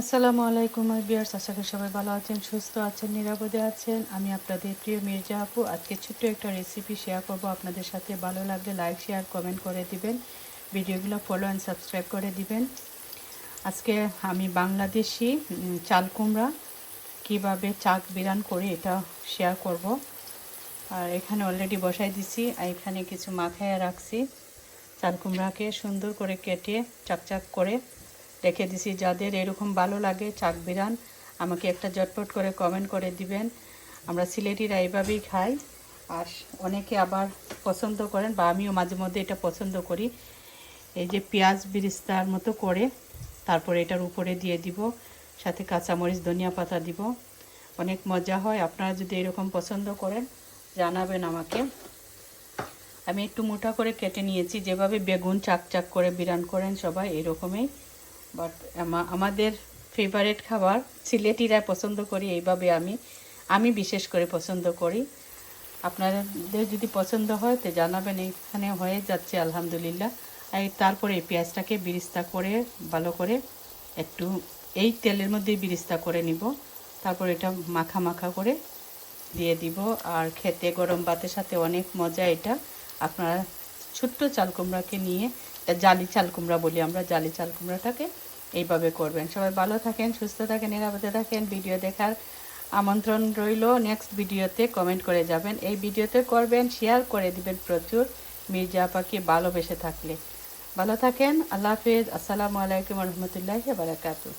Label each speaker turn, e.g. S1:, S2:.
S1: আসসালামু আলাইকুম বিয়ার্স আশা করি সবাই ভালো আছেন, সুস্থ আছেন, নিরাপদে আছেন। আমি আপনাদের প্রিয় মির্জা আপু। আজকে ছোট্ট একটা রেসিপি শেয়ার করব। আপনাদের সাথে ভালো লাগলে লাইক শেয়ার কমেন্ট করে দিবেন। ভিডিওগুলো ফলো অ্যান্ড সাবস্ক্রাইব করে দিবেন। আজকে আমি বাংলাদেশি চাল কুমড়া কীভাবে চাক বিরান করে এটা শেয়ার করব। আর এখানে অলরেডি বসাই দিছি, আর এখানে কিছু মাখায় রাখছি। চাল কুমড়াকে সুন্দর করে কেটে, চাকচাক করে রেখে দিছি, যাদের এরকম ভালো লাগে, চাক বিরান আমাকে একটা জটপট করে কমেন্ট করে দিবেন। আমরা সিলেটিরা এইভাবেই খাই, আর অনেকে আবার পছন্দ করেন, বা আমিও মাঝে মধ্যে এটা পছন্দ করি। এই যে পেঁয়াজ বিরিস্তার মতো করে, তারপরে এটার উপরে দিয়ে দিব, সাথে কাঁচামরিচ, ধনিয়া পাতা দিব। অনেক মজা হয়, আপনারা যদি এরকম পছন্দ করেন, জানাবেন আমাকে। আমি একটু মোটা করে কেটে নিয়েছি, যেভাবে বেগুন চাক চাক করে বিরান করেন সবাই, এরকমই। বাট আমাদের ফেভারেট খাবার সিলেটিরা পছন্দ করি, এইভাবে আমি আমি বিশেষ করে পছন্দ করি। আপনাদের যদি পছন্দ হয়, তো জানাবেন এখানে হয়ে যাচ্ছে, আলহামদুলিল্লাহ। আর তারপরে এই পেঁয়াজটাকে বিরিস্তা করে, ভালো করে একটু, এই তেলের মধ্যেই বিরিস্তা করে নিব। তারপর এটা মাখা মাখা করে দিয়ে দিব। আর খেতে গরম ভাতের সাথে অনেক মজা এটা। আপনারা ছোট্ট চাল কুমড়াকে নিয়ে জালি চাল কুমড়া বলি আমরা, জালি চাল কুমড়াটাকে এইভাবে করবেন। সবাই ভালো থাকেন, সুস্থ থাকেন, নিরাপদে থাকেন। ভিডিও দেখার আমন্ত্রণ রইল। নেক্সট ভিডিওতে কমেন্ট করে যাবেন। এই ভিডিওতে করবেন শেয়ার করে দিবেন প্রচুর। মির্জা পাখি ভালোবেসে থাকলে। ভালো থাকেন, আল্লাহ হাফিজ। আসসালামু আলাইকুম রহমতুল্লাহ বারাকাতু